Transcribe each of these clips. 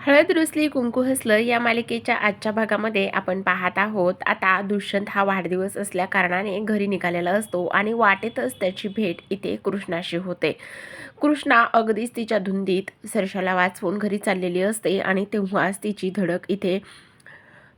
हळद रुसली कुंकू हसलं या मालिकेच्या आजच्या भागामध्ये आपण पाहत आहोत. आता दुष्यंत हा वाढदिवस असल्या कारणाने घरी निघालेला असतो आणि वाटेतच त्याची भेट इथे कृष्णाशी होते. कृष्णा अगदीच तिच्या धुंदीत सरशाला वाचवून घरी चाललेली असते आणि तेव्हाच तिची धडक इथे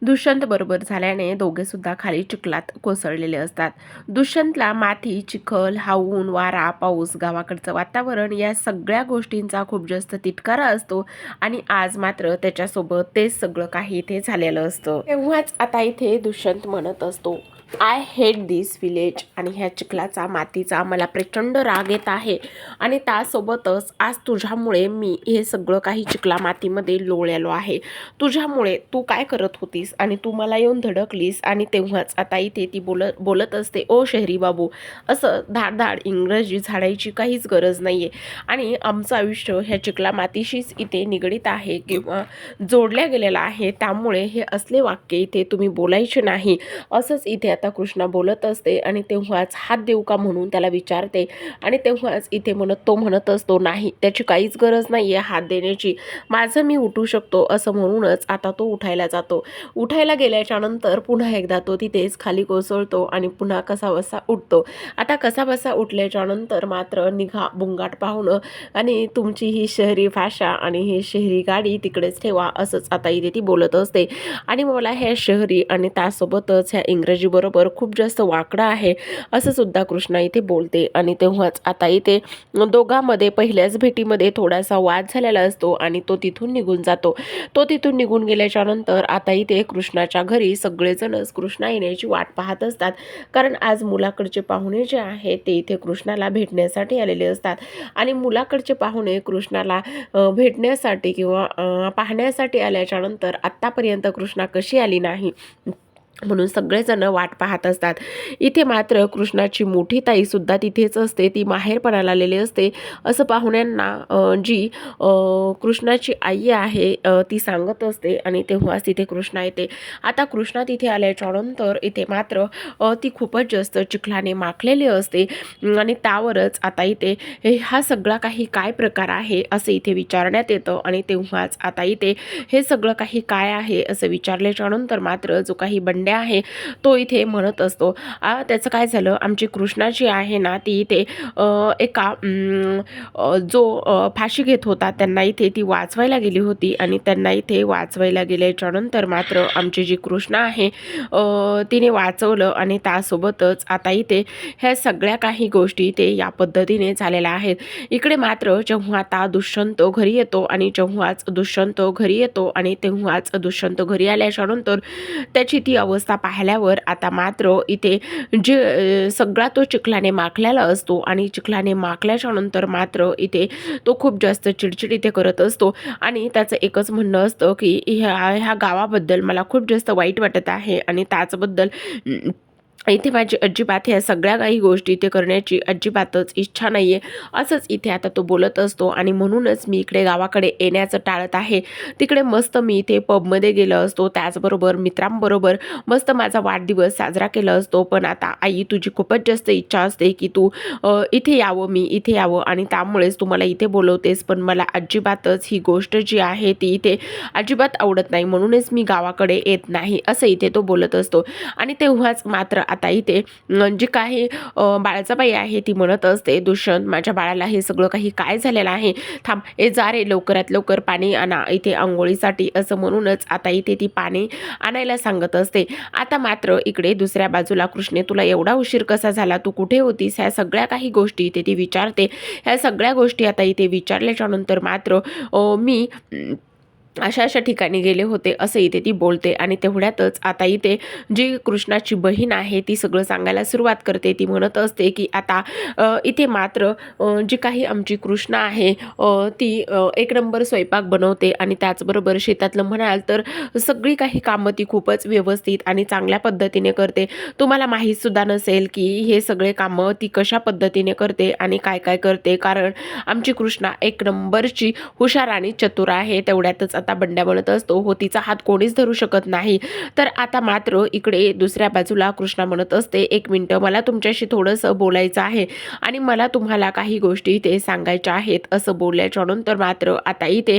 दुष्यंत बरोबर झाल्याने दोघे सुद्धा खाली चिखलात कोसळलेले असतात. दुष्यंतला माती चिखल हाऊन वारा पाऊस गावाकडचं वातावरण या सगळ्या गोष्टींचा खूप जास्त तिटकारा असतो आणि आज मात्र त्याच्यासोबत तेच सगळं काही इथे झालेलं असतं. तेव्हाच आता इथे दुष्यंत म्हणत असतो आय हेट दिस विलेज आणि ह्या चिखलाचा मातीचा मला प्रचंड राग येत आहे आणि त्यासोबतच आज तुझ्यामुळे मी हे सगळं काही चिखला मातीमध्ये लोळलेलो आहे. तुझ्यामुळे तू काय करत होतीस? आणि तू मला येऊन धडकलीस आणि तेव्हाच आता इथे ती बोलत बोलत असते ओ शहरी बाबू असं धाड धाड इंग्रजी झाडायची काहीच गरज नाही आहे आणि आमचं आयुष्य ह्या चिखला मातीशीच इथे निगडीत आहे किंवा जोडल्या गेलेलं आहे. त्यामुळे हे असले वाक्य इथे तुम्ही बोलायचे नाही. असंच इथे आता कृष्णा बोलत असते आणि तेव्हाच हात देऊ का म्हणून त्याला विचारते. आणि तेव्हाच इथे म्हणत तो म्हणत असतो नाही त्याची काहीच गरज नाही आहे हात देण्याची. माझं मी उठू शकतो असं म्हणूनच आता तो उठायला जातो. उठायला गेल्याच्यानंतर पुन्हा एकदा तो तिथेच खाली कोसळतो आणि पुन्हा कसाबसा उठतो. आता कसाबसा उठल्याच्यानंतर उठल्याच्या नंतर मात्र निघा बुंगाट पाहुणं आणि तुमची ही शहरी भाषा आणि ही शहरी गाडी तिकडेच ठेवा असंच आता इथे ती बोलत असते. आणि मला ह्या शहरी आणि त्यासोबतच ह्या इंग्रजीबरोबर खूप जास्त वाकडं आहे असं सुद्धा कृष्णा इथे बोलते. आणि तेव्हाच आता इथे दोघांमध्ये पहिल्याच भेटीमध्ये थोडासा वाद झालेला असतो आणि तो तिथून निघून जातो. तो तिथून निघून गेल्याच्यानंतर आता इथे कृष्णाच्या घरी सगळेजणच कृष्णा येण्याची वाट पाहत असतात. कारण आज मुलाकडचे पाहुणे जे आहेत ते इथे कृष्णाला भेटण्यासाठी आलेले असतात. आणि मुलाकडचे पाहुणे कृष्णाला भेटण्यासाठी किंवा पाहण्यासाठी आल्याच्यानंतर आत्तापर्यंत कृष्णा कशी आली नाही? म्हणून सगळेजण वाट पाहत असतात. इथे मात्र कृष्णाची मोठी ताईसुद्धा तिथेच असते. ती माहेरपणाला आलेली असते. असं पाहुण्यांना जी कृष्णाची आई आहे ती सांगत असते आणि तेव्हाच तिथे कृष्णा येते. आता कृष्णा तिथे आल्याच्यानंतर इथे मात्र ती खूपच जास्त चिखलाने माखलेली असते. आणि त्यावरच आता इथे हे हा सगळा काही काय प्रकार आहे असं इथे विचारण्यात येतं आणि तेव्हाच आता इथे हे सगळं काही काय आहे असं विचारल्याच्यानंतर मात्र जो काही बंड्या आहे. तो इथे म्हणत असतो त्याचं काय झालं? आमची कृष्णा जी आहे ना ती इथे एका जो फाशी घेत होता त्यांना इथे ती वाचवायला गेली होती आणि त्यांना इथे वाचवायला गेल्याच्यानंतर मात्र आमची जी कृष्णा आहे तिने वाचवलं आणि त्यासोबतच आता इथे ह्या सगळ्या काही गोष्टी ते या पद्धतीने झालेल्या आहेत. इकडे मात्र जेव्हा आता दुष्यंत घरी येतो आणि जेव्हाच दुष्यंत घरी येतो आणि तेव्हाच दुष्यंत घरी आल्याच्यानंतर त्याची ती अवस्था पाहिल्यावर आता मात्र इथे जे सगळा तो चिखलाने माखलेला असतो आणि चिखलाने माखल्याच्या नंतर मात्र इथे तो खूप जास्त चिडचिड इथे करत असतो. आणि त्याचं एकच म्हणणं असतं की ह्या ह्या गावाबद्दल मला खूप जास्त वाईट वाटत आहे आणि त्याचबद्दल इथे माझी अजिबात ह्या सगळ्या काही गोष्टी इथे करण्याची अजिबातच इच्छा नाही आहे असंच इथे आता तो बोलत असतो आणि म्हणूनच मी इकडे गावाकडे येण्याचं टाळत आहे. तिकडे मस्त मी इथे पबमध्ये गेलो असतो. त्याचबरोबर मित्रांबरोबर मस्त माझा वाढदिवस साजरा केला असतो. पण आता आई तुझी खूपच जास्त इच्छा असते की तू इथे यावं मी इथे यावं आणि त्यामुळेच तू मला इथे बोलवतेस. पण मला अजिबातच ही गोष्ट जी आहे ती इथे अजिबात आवडत नाही. म्हणूनच मी गावाकडे येत नाही असं इथे तो बोलत असतो. आणि तेव्हाच मात्र आता इथे जी काही बाळाचा बाळाचाबाई आहे ती म्हणत असते दुष्यंत माझ्या बाळाला हे सगळं काही काय झालेलं आहे? थांब ए जा रे लवकरात लवकर पाणी आणा इथे आंघोळीसाठी असं म्हणूनच आता इथे ती पाणी आणायला सांगत असते. आता मात्र इकडे दुसऱ्या बाजूला कृष्णे तुला एवढा उशीर कसा झाला? तू कुठे होतीस? ह्या सगळ्या काही गोष्टी इथे ती विचारते. ह्या सगळ्या गोष्टी आता इथे विचारल्याच्या नंतर मात्र मी अशा अशा ठिकाणी गेले होते असं इथे ती बोलते. आणि तेवढ्यातच आता इथे जी कृष्णाची बहीण आहे ती सगळं सांगायला सुरुवात करते. ती म्हणत असते की आता इथे मात्र जी काही आमची कृष्णा आहे ती एक नंबर स्वयंपाक बनवते. आणि त्याचबरोबर शेतातलं म्हणाल तर सगळी काही कामं ती खूपच व्यवस्थित आणि चांगल्या पद्धतीने करते. तुम्हाला माहीतसुद्धा नसेल की हे सगळे कामं ती कशा पद्धतीने करते आणि काय काय करते. कारण आमची कृष्णा एक नंबरची हुशार आणि चतुर आहे. तेवढ्यातच आता बंड्या बोलत असतो हो तिचा हात कोणीच धरू शकत नाही. तर आता मात्र इकडे दुसऱ्या बाजूला कृष्णा म्हणत असते एक मिनटं मला तुमच्याशी थोडंसं बोलायचं आहे आणि मला तुम्हाला काही गोष्टी इथे सांगायच्या आहेत असं बोलल्याच्या नंतर मात्र आता इथे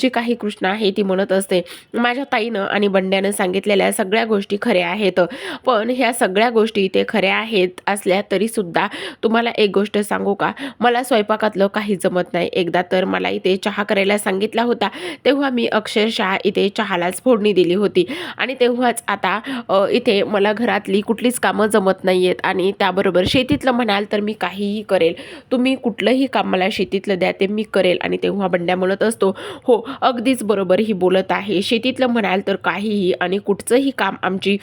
जी काही कृष्णा आहे ती म्हणत असते माझ्या ताईनं आणि बंड्यानं सांगितलेल्या सगळ्या गोष्टी खऱ्या आहेत पण ह्या सगळ्या गोष्टी इथे खऱ्या आहेत असल्या तरीसुद्धा तुम्हाला एक गोष्ट सांगू का? मला स्वयंपाकातलं काही जमत नाही. एकदा तर मला इथे चहा करायला सांगितला होता तेव्हा तेव्हा मी अक्षरशः इथे चहालाच फोडणी दिली होती. आणि तेव्हाच आता इथे मला घरातली कुठलीच कामं जमत नाही आहेत आणि त्याबरोबर शेतीतलं म्हणाल तर मी काहीही करेल. तुम्ही कुठलंही काम मला शेतीतलं द्या ते मी करेल. आणि तेव्हा बंड्या म्हणत असतो हो अगदीच बरोबर ही बोलत आहे. शेतीतलं म्हणाल तर काहीही आणि कुठचंही काम आमची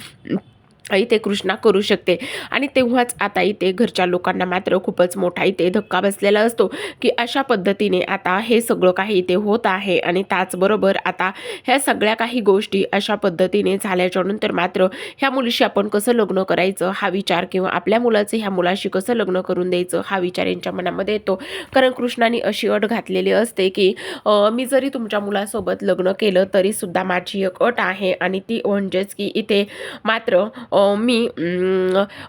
इथे कृष्णा करू शकते. आणि तेव्हाच आता इथे घरच्या लोकांना मात्र खूपच मोठा इथे धक्का बसलेला असतो की अशा पद्धतीने आता हे सगळं काही इथे होत आहे. आणि त्याचबरोबर आता ह्या सगळ्या काही गोष्टी अशा पद्धतीने झाल्याच्यानंतर मात्र ह्या मुलीशी आपण कसं लग्न करायचं हा विचार किंवा आपल्या मुलाचं ह्या मुलाशी कसं लग्न करून द्यायचं हा विचार यांच्या मनामध्ये येतो. कारण कृष्णाने अशी अट घातलेली असते की मी जरी तुमच्या मुलासोबत लग्न केलं तरीसुद्धा माझी एक अट आहे. आणि ती म्हणजेच की इथे मात्र मी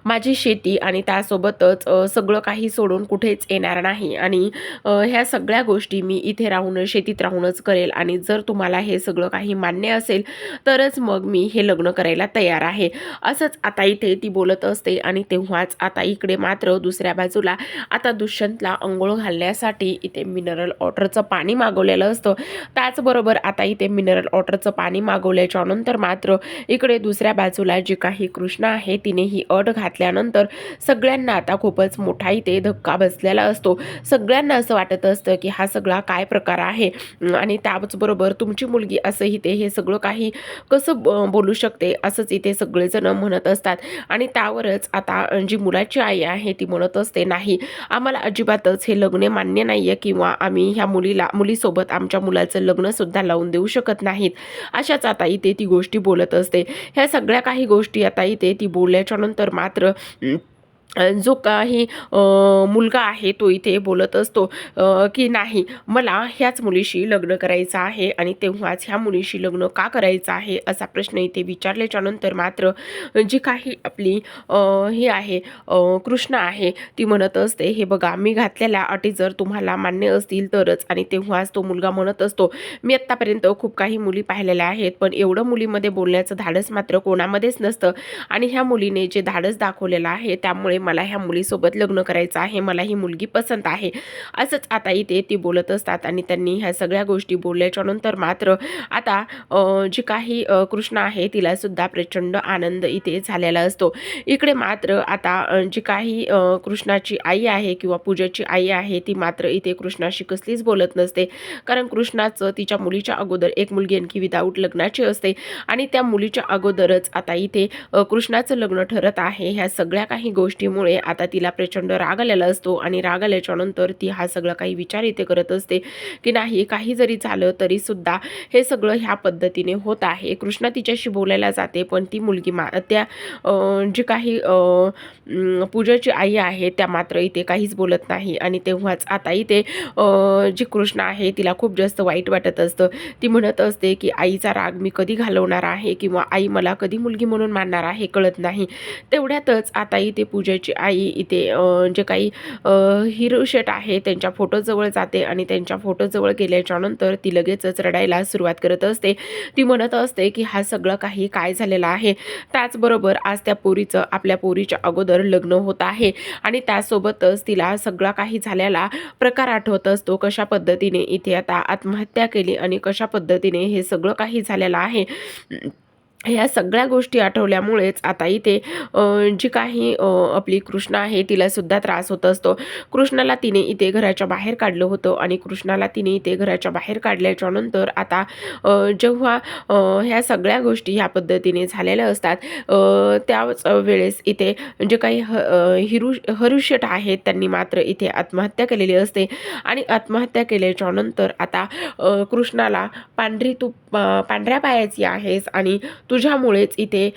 माझी शेती आणि त्यासोबतच सगळं काही सोडून कुठेच येणार नाही. आणि ह्या सगळ्या गोष्टी मी इथे राहून शेतीत राहूनच करेल. आणि जर तुम्हाला हे सगळं काही मान्य असेल तरच मग मी हे लग्न करायला तयार आहे. असंच आता इथे ती बोलत असते आणि तेव्हाच आता इकडे मात्र दुसऱ्या बाजूला आता दुष्यंतला अंघोळ घालण्यासाठी इथे मिनरल वॉटरचं पाणी मागवलेलं असतं. त्याचबरोबर आता इथे मिनरल वॉटरचं पाणी मागवल्याच्या नंतर मात्र इकडे दुसऱ्या बाजूला जी काही कृष्णा आहे. तिने ही अट घातल्यानंतर सगळ्यांना आता खूपच मोठा इथे धक्का बसलेला असतो. सगळ्यांना असं वाटत असतं की हा सगळा काय प्रकार आहे? आणि त्याचबरोबर तुमची मुलगी असं इथे हे सगळं काही कसं ब- बोलू शकते? असंच इथे सगळेजण म्हणत असतात. आणि त्यावरच आता जी मुलाची आई आहे ती म्हणत असते नाही आम्हाला अजिबातच हे लग्न मान्य नाही आहे किंवा आम्ही ह्या मुलीला मुलीसोबत आमच्या मुलाचं लग्नसुद्धा लावून देऊ शकत नाहीत. अशाच आता इथे ती गोष्टी बोलत असते. ह्या सगळ्या काही गोष्टी आता इथे ती बोलल्याच्यानंतर मात्र जो काही मुलगा आहे तो इथे बोलत असतो की नाही मला ह्याच मुलीशी लग्न करायचं आहे आणि तेव्हाच ह्या मुलीशी लग्न का करायचं आहे असा प्रश्न इथे विचारल्याच्या नंतर मात्र जी काही आपली ही हे आहे कृष्ण कृष्णा आहे ती म्हणत असते हे बघा मी घातलेल्या अटी जर तुम्हाला मान्य असतील तरच. आणि तेव्हाच तो मुलगा म्हणत असतो मी आत्तापर्यंत खूप काही मुली पाहिलेल्या आहेत पण एवढं मुलीमध्ये बोलण्याचं धाडस मात्र कोणामध्येच नसतं. आणि ह्या मुलीने जे धाडस दाखवलेलं आहे त्यामुळे मला ह्या मुलीसोबत लग्न करायचं आहे मला ही मुलगी पसंत आहे. असंच आता इथे ती बोलत असतात आणि त्यांनी ह्या सगळ्या गोष्टी बोलल्याच्यानंतर मात्र आता जी काही कृष्ण कृष्णा आहे तिलासुद्धा प्रचंड आनंद इथे झालेला असतो. इकडे मात्र आता जी काही कृष्णाची आई आहे किंवा पूजाची आई आहे ती मात्र इथे कृष्णाशी कसलीच बोलत नसते. कारण कृष्णाचं तिच्या मुलीच्या अगोदर एक मुलगी आणखी विदाऊट लग्नाची असते. आणि त्या मुलीच्या अगोदरच आता इथे कृष्णाचं लग्न ठरत आहे. ह्या सगळ्या काही गोष्टी गोष्टीमुळे आता तिला प्रचंड राग आलेला असतो आणि राग आल्याच्यानंतर ती हा सगळा काही विचार इथे करत असते की नाही काही जरी झालं तरी सुद्धा हे सगळं ह्या पद्धतीने होत आहे. कृष्णा तिच्याशी बोलायला जाते पण ती मुलगी मा त्या जी काही पूजाची आई आहे त्या मात्र इथे काहीच बोलत नाही आणि तेव्हाच आता इथे जी कृष्णा आहे तिला खूप जास्त वाईट वाटत असतं. ती म्हणत असते की आईचा राग मी कधी घालवणार आहे किंवा आई मला कधी मुलगी म्हणून मानणार आहे कळत नाही. तेवढ्यातच आता इथे पूजेची आई इथे जे काही हिरोशेट आहे त्यांच्या फोटोजवळ जाते आणि त्यांच्या फोटोजवळ गेल्याच्यानंतर ती लगेचच रडायला सुरुवात करत असते. ती म्हणत असते की हा सगळं काही काय झालेलं आहे? त्याचबरोबर आज त्या पोरीचं आपल्या पोरीच्या अगोदर लग्न होत आहे आणि त्यासोबतच तिला सगळा काही झालेला प्रकार आठवत असतो. कशा पद्धतीने इथे आता आत्महत्या केली आणि कशा पद्धतीने हे सगळं काही झालेलं आहे? ह्या सगळ्या गोष्टी आठवल्यामुळेच आता इथे जी काही आपली कृष्णा आहे तिला सुद्धा त्रास होत असतो. कृष्णाला तिने इथे घराच्या बाहेर काढलं होतं आणि कृष्णाला तिने इथे घराच्या बाहेर काढल्याच्या नंतर आता जेव्हा ह्या सगळ्या गोष्टी ह्या पद्धतीने झालेल्या असतात त्याच वेळेस इथे जे काही ह हिरु हरुषट आहेत त्यांनी मात्र इथे आत्महत्या केलेली असते आणि आत्महत्या केल्याच्यानंतर आता कृष्णाला पांढरी तू पांढऱ्या पायाची आहेस आणि तू तुझ्यामुळेच इथे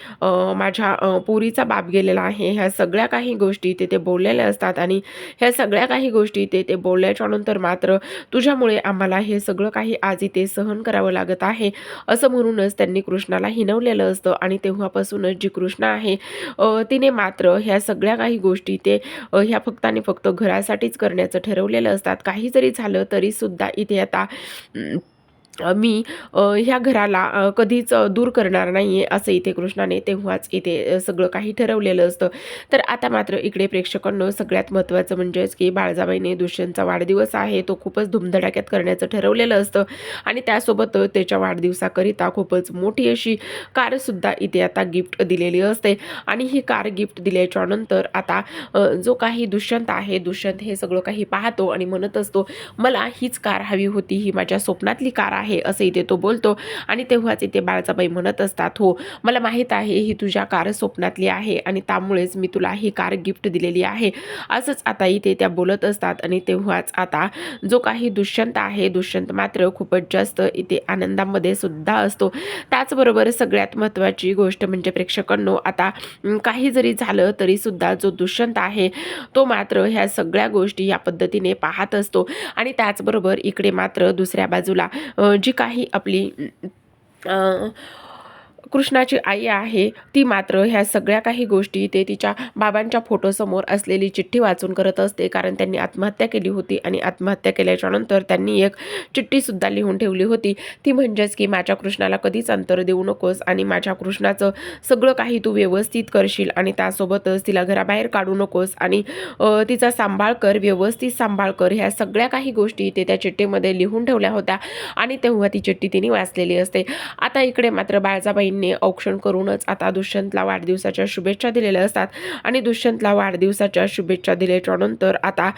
माझ्या पुरीचा पोरीचा बाप गेलेला आहे. ह्या सगळ्या काही गोष्टी इथे ते बोललेल्या असतात आणि ह्या सगळ्या काही गोष्टी ते ते बोलल्याच्यानंतर मात्र तुझ्यामुळे आम्हाला हे सगळं काही आज इथे सहन करावं लागत आहे असं म्हणूनच त्यांनी कृष्णाला हिनवलेलं असतं. आणि तेव्हापासूनच जी कृष्णा आहे तिने मात्र ह्या सगळ्या काही गोष्टी ते ह्या फक्त आणि फक्त घरासाठीच करण्याचं ठरवलेलं असतात. काही जरी झालं तरी सुद्धा इथे आता मी ह्या घराला कधीच दूर करणार नाही आहे असं इथे कृष्णाने तेव्हाच इथे सगळं काही ठरवलेलं असतं. तर आता मात्र इकडे प्रेक्षकांनो सगळ्यात महत्त्वाचं म्हणजेच की बाळजाबाईने दुष्यंतचा वाढदिवस आहे तो खूपच धुमधडाक्यात करण्याचं ठरवलेलं असतं. आणि त्यासोबत त्याच्या वाढदिवसाकरिता खूपच मोठी अशी कारसुद्धा इथे आता गिफ्ट दिलेली असते. आणि ही कार गिफ्ट दिल्याच्या नंतर आता जो काही दुष्यंत आहे दुष्यंत हे सगळं काही पाहतो आणि म्हणत असतो मला हीच कार हवी होती ही माझ्या स्वप्नातली कार आहे. असं इथे तो बोलतो. आणि तेव्हाच इथे बाळजाबाई म्हणत असतात हो मला माहीत आहे ही तुझ्या कार स्वप्नातली आहे आणि त्यामुळेच मी तुला ही कार गिफ्ट दिलेली आहे. असंच आता इथे त्या बोलत असतात आणि तेव्हाच आता जो काही दुष्यंत आहे दुष्यंत मात्र खूपच जास्त इथे आनंदामध्ये सुद्धा असतो. त्याचबरोबर सगळ्यात महत्त्वाची गोष्ट म्हणजे प्रेक्षकांनो आता काही जरी झालं तरी सुद्धा जो दुष्यंत आहे तो मात्र ह्या सगळ्या गोष्टी या पद्धतीने पाहत असतो. आणि त्याचबरोबर इकडे मात्र दुसऱ्या बाजूला जी काही आपली कृष्णाची आई आहे ती मात्र ह्या सगळ्या काही गोष्टी ते तिच्या बाबांच्या फोटोसमोर असलेली चिठ्ठी वाचून करत असते कारण त्यांनी आत्महत्या केली होती आणि आत्महत्या केल्याच्यानंतर त्यांनी एक चिठ्ठीसुद्धा लिहून ठेवली होती. ती म्हणजेच की माझ्या कृष्णाला कधीच अंतर देऊ नकोस आणि माझ्या कृष्णाचं सगळं काही तू व्यवस्थित करशील आणि त्यासोबतच तिला घराबाहेर काढू नकोस आणि तिचा सांभाळ कर व्यवस्थित सांभाळ कर. ह्या सगळ्या काही गोष्टी ते त्या चिठ्ठीमध्ये लिहून ठेवल्या होत्या आणि तेव्हा ती चिठ्ठी तिने वाचलेली असते. आता इकडे मात्र बाळजाबाईंनी औक्षण करूनच आता दुष्यंतला वाढदिवसाच्या शुभेच्छा दिलेल्या असतात. आणि दुष्यंतला वाढदिवसाच्या शुभेच्छा दिल्याच्या नंतर आता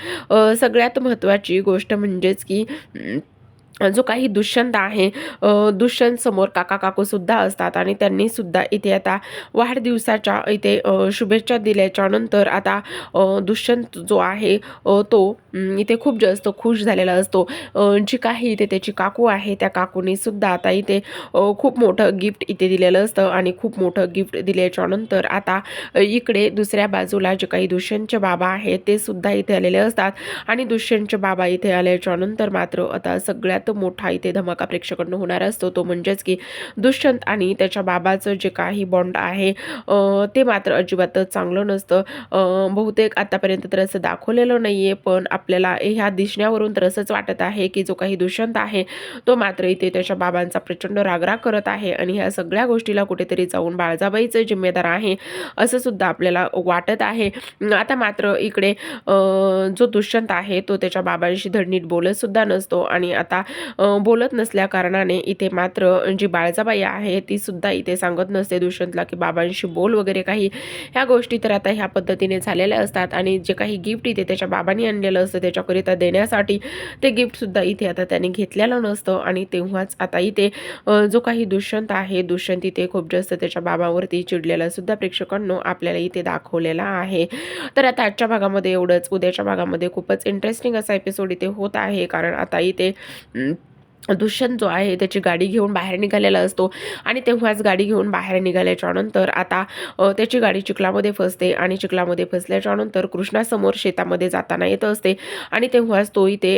सगळ्यात महत्त्वाची गोष्ट म्हणजेच की जो काही दुष्यंत आहे दुष्यंत समोर काका काकू सुद्धा असतात आणि त्यांनी सुद्धा इथे आता वाढदिवसाच्या इथे शुभेच्छा दिल्याच्या नंतर आता दुष्यंत जो आहे तो इथे खूप जास्त खुश झालेला असतो. जी काही इथे त्याची काकू आहे त्या काकूने सुद्धा आता इथे खूप मोठं गिफ्ट इथे दिलेलं असतं आणि खूप मोठं गिफ्ट दिल्याच्या नंतर आता इकडे दुसऱ्या बाजूला जे काही दुष्यंतचे बाबा आहेत ते सुद्धा इथे आलेले असतात. आणि दुष्यंतचे बाबा इथे आल्याच्यानंतर मात्र आता सगळ्यात मोठा इथे धमाका प्रेक्षकांना होणार असतो. तो म्हणजेच की दुष्यंत आणि त्याच्या बाबाचं जे काही बॉन्ड आहे ते मात्र अजिबातच चांगलं नसतं. बहुतेक आतापर्यंत तर असं दाखवलेलं नाही आहे पण आपल्याला ह्या दिसण्यावरून तर असंच वाटत आहे की जो काही दुष्यंत आहे तो मात्र इथे त्याच्या बाबांचा प्रचंड रागराग करत आहे आणि ह्या सगळ्या गोष्टीला कुठेतरी जाऊन बाळजाबाईचं जिम्मेदार आहे असं सुद्धा आपल्याला वाटत आहे. आता मात्र इकडे जो दुष्यंत आहे तो त्याच्या बाबांशी धडनीट बोलत सुद्धा नसतो आणि आता बोलत नसल्या कारणाने इथे मात्र जी बाळजाबाई आहे ती सुद्धा इथे सांगत नसते दुष्यंतला की बाबांशी बोल वगैरे काही. ह्या गोष्टी तर आता ह्या पद्धतीने झालेल्या असतात आणि जे काही गिफ्ट इथे त्याच्या बाबांनी आणलेलं असतं त्याच्याकरिता देण्यासाठी ते गिफ्टसुद्धा इथे आता त्याने घेतलेलं नसतं आणि तेव्हाच आता इथे जो काही दुष्यंत आहे दुष्यंत इथे खूप जास्त त्याच्या बाबावरती चिडलेला सुद्धा प्रेक्षकांनो आपल्याला इथे दाखवलेला आहे. तर आता आजच्या भागामध्ये एवढंच. उद्याच्या भागामध्ये खूपच इंटरेस्टिंग असा एपिसोड इथे होत आहे कारण आता इथे दुष्यंत जो आहे त्याची गाडी घेऊन बाहेर निघालेला असतो. आणि तेव्हाच गाडी घेऊन बाहेर निघाल्याच्या नंतर आता त्याची गाडी चिखलामध्ये फसते आणि चिखलामध्ये फसल्याच्या नंतर कृष्णासमोर शेतामध्ये जाताना येत असते. आणि तेव्हाच तो इथे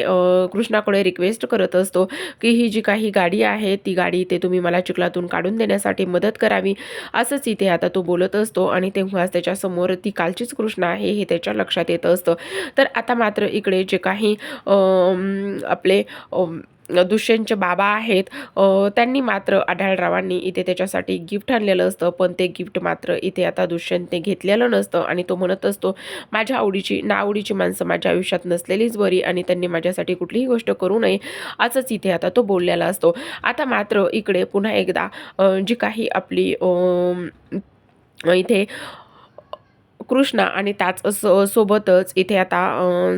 कृष्णाकडे रिक्वेस्ट करत असतो की ही जी काही गाडी आहे ती गाडी इथे तुम्ही मला चिखलातून काढून देण्यासाठी मदत करावी. असंच इथे आता तो बोलत असतो आणि तेव्हाच त्याच्यासमोर ती कालचीच कृष्ण आहे हे त्याच्या लक्षात येत असतं. तर आता मात्र इकडे जे काही आपले दुष्यंतचे बाबा आहेत त्यांनी मात्र आढळरावांनी इथे त्याच्यासाठी गिफ्ट आणलेलं असतं पण ते गिफ्ट मात्र इथे आता दुष्यंतने घेतलेलं नसतं आणि तो म्हणत असतो माझ्या आवडीची ना आवडीची माणसं माझ्या आयुष्यात नसलेलीच बरी आणि त्यांनी माझ्यासाठी कुठलीही गोष्ट करू नये असंच इथे आता तो बोललेला असतो. आता मात्र इकडे पुन्हा एकदा जी काही आपली इथे कृष्णा आणि त्याच सोबतच इथे आता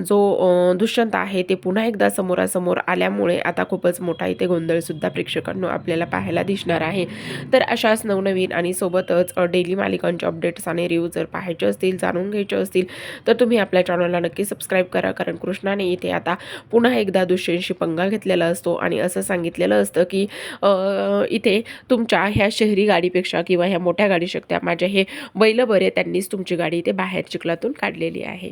जो दुष्यंत आहे ते पुन्हा एकदा समोरासमोर आल्यामुळे आता खूपच मोठा इथे गोंधळसुद्धा प्रेक्षकांना प्रेक्षकांनो आपल्याला पाहायला दिसणार आहे. तर अशाच नवनवीन आणि सोबतच डेली मालिकांचे अपडेट्स आणि रिव्ह्यू जर पाहायचे असतील जाणून घ्यायचे असतील तर तुम्ही आपल्या चॅनलला नक्की सबस्क्राईब करा. कारण कृष्णाने इथे आता पुन्हा एकदा दुष्यंतशी पंगा घेतलेला असतो आणि असं सांगितलेलं असतं की इथे तुमच्या ह्या शहरी गाडीपेक्षा किंवा ह्या मोठ्या गाडी शकत्या माझ्या हे बैल बरे त्यांनीच तुमची गाडी इथे बाहेर चिखलातून काढलेली आहे.